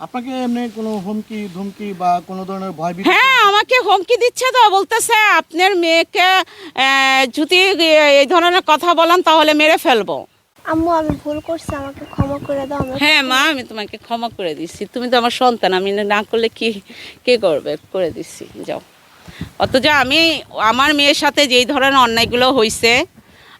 আপনাকে এমনি কোনো হুমকি ধুমকি বা কোনো ধরনের ভয় হ্যাঁ আমাকে হুমকি দিচ্ছে তো বলতেছে আপনার মেয়েকে যদি এই ধরনের কথা বলেন তাহলে মেরে ফেলব। আম্মু আমি ভুল করছি আমাকে ক্ষমা করে দাও হ্যাঁ মা আমি তোমাকে ক্ষমা করে দিচ্ছি তুমি তো আমার সন্তান আমি না করলে কি কে করবে? করে দিচ্ছি যাও। অথচ আমি আমার মেয়ের সাথে যেই ধরনের অন্যায়গুলো হয়েছে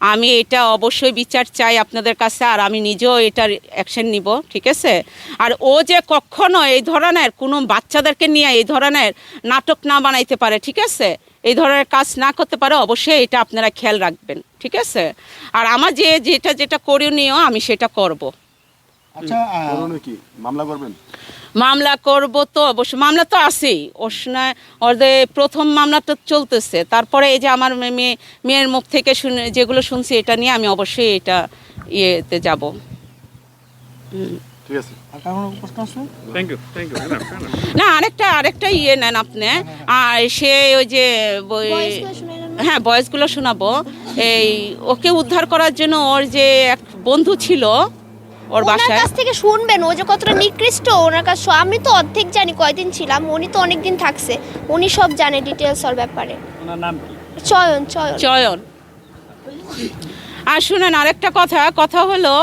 আমি এটা অবশ্যই বিচার চাই আপনাদের কাছে আর আমি নিজেও এটার অ্যাকশন নিব ঠিক আছে? আর ও যে কখনো এই ধরনের কোনো বাচ্চাদেরকে নিয়ে এই ধরনের নাটক না বানাইতে পারে ঠিক আছে? এই ধরনের কাজ না করতে পারে অবশ্যই এটা আপনারা খেয়াল রাখবেন ঠিক আছে? আর আমার যে যেটা যেটা করণীয় আমি সেটা করব। আচ্ছা কি? মামলা করবেন? মামলা করব তো অবশ্যই। মামলা তো আছেই। ওর সঙ্গে- ওদের প্রথম মামলাটা চলতেছে। তারপরে এই যে আমার মেয়ে মেয়ের মুখ থেকে শুনে যেগুলো শুনছি এটা নিয়ে আমি অবশ্যই এটা ইয়েতে যাব। ঠিক আছে। আর কার কোনো প্রশ্ন আছে? থ্যাংক ইউ থ্যাংক ইউ না আরেকটা আরেকটা ইয়ে নেন আপনি। আর সে ওই যে। হ্যাঁ বয়সগুলো শোনাবো। এই ওকে উদ্ধার করার জন্য ওর যে এক বন্ধু ছিল ওর ওনার বাসায়। কাছ থেকে শুনবেন ও যে কতটা নিকৃষ্ট ওনার কাছে আমি তো অর্ধেক জানি কয়দিন ছিলাম উনি তো অনেক দিন থাকছে উনি সব জানে ডিটেলস ওর ব্যাপারে। ওনার নাম কি? চয়ন চয়ন। চয়ন। আর শুনেন আরেকটা কথা কথা হলো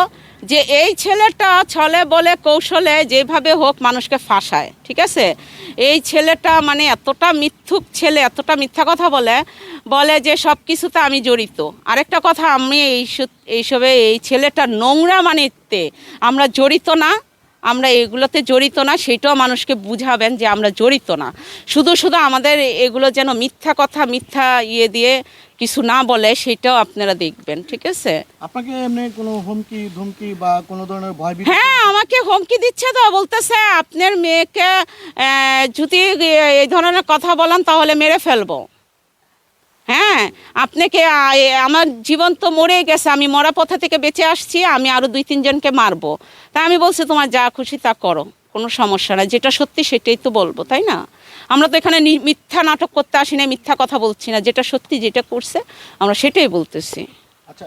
যে এই ছেলেটা ছলে বলে কৌশলে যেভাবে হোক মানুষকে ফাঁসায়, ঠিক আছে? এই ছেলেটা মানে এতটা মিথ্যুক ছেলে, এতটা মিথ্যা কথা বলে বলে যে সব কিছুতে আমি জড়িত। আরেকটা কথা, আমি এই এইসবে এই ছেলেটা নোংরা মানিতে আমরা জড়িত না আমরা এগুলোতে জড়িত না সেটাও মানুষকে বুঝাবেন যে আমরা জড়িত না। শুধু শুধু আমাদের এগুলো যেন মিথ্যা কথা মিথ্যা ইয়ে দিয়ে কিছু না বলে সেটাও আপনারা দেখবেন ঠিক আছে? আপনাকে এমনি কোনো হুমকি ধুমকি বা কোনো ধরনের ভয় হ্যাঁ আমাকে হুমকি দিচ্ছে তো বলতেছে আপনার মেয়েকে যদি এই ধরনের কথা বলেন তাহলে মেরে ফেলব। হ্যাঁ আপনাকে আমার জীবন তো মরে গেছে, আমি মরা পথা থেকে বেঁচে আসছি, আমি আরও দুই তিনজনকে মারবো। তা আমি বলছি, তোমার যা খুশি তা করো, কোনো সমস্যা না। যেটা সত্যি সেটাই তো বলব, তাই না? আমরা তো এখানে মিথ্যা নাটক করতে আসি না মিথ্যা কথা বলছি না। যেটা সত্যি যেটা করছে, আমরা সেটাই বলতেছি। আচ্ছা